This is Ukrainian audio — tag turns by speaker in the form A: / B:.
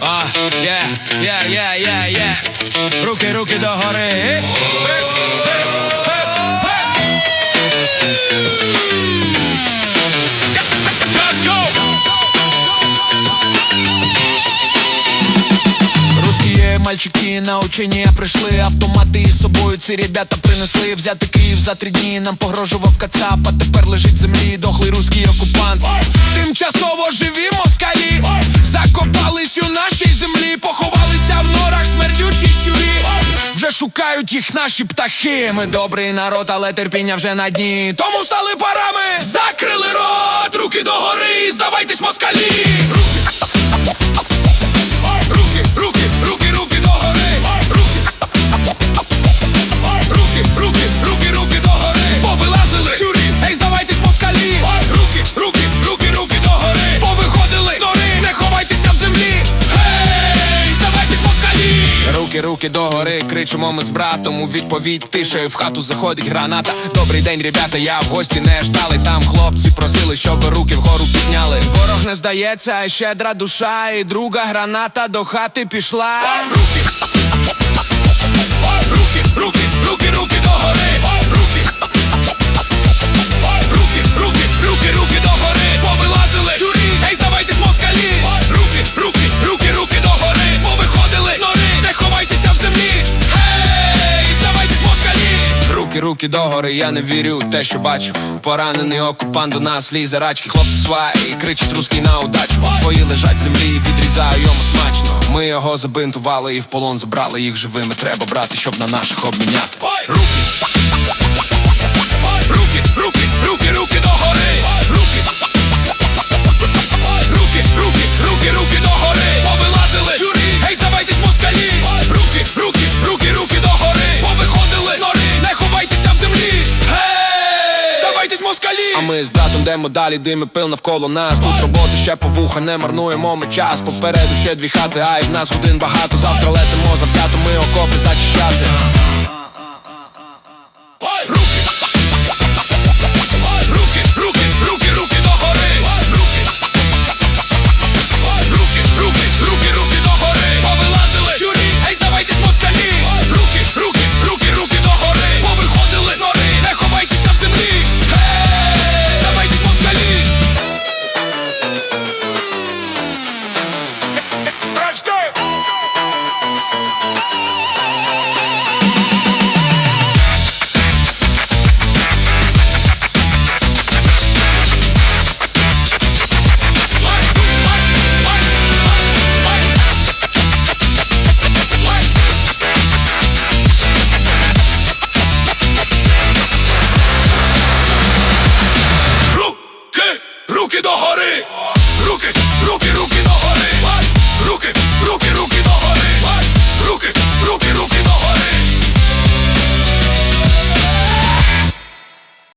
A: А, є, є, є, є, є. Руки, руки догори. Е, е. Let's мальчики на учення прийшли Автомати із собою ці ребята принесли Взяти Київ за три дні нам погрожував Кацап А тепер лежить землі дохлий русський окупант Тимчасово живі шукають їх наші птахи. Ми добрий народ, але терпіння вже на дні. Тому стали парами. Закрили рот, руки догори, здавайтесь москалі Руки, руки догори, кричимо ми з братом У відповідь. Тишею в хату заходить граната. Добрий день, ребята, я в гості не ждали. Там хлопці просили, щоб руки вгору підняли. Ворог не здається, щедра душа І друга граната до хати пішла. Руки, Руки, догори, я не вірю те, що бачу. Поранений окупант до нас лізе рачки Хлопці сваї кричить русський на удачу. Твої лежать землі, відрізаю йому смачно. Ми його забинтували і в полон забрали їх живими. Треба брати, щоб на наших обміняти. Руки, йдемо далі, дими пил навколо нас. Тут роботи ще по вуха, не марнуємо ми час. Попереду ще дві хати, а і в нас годин багато. Завтра летимо завзято, ми окопи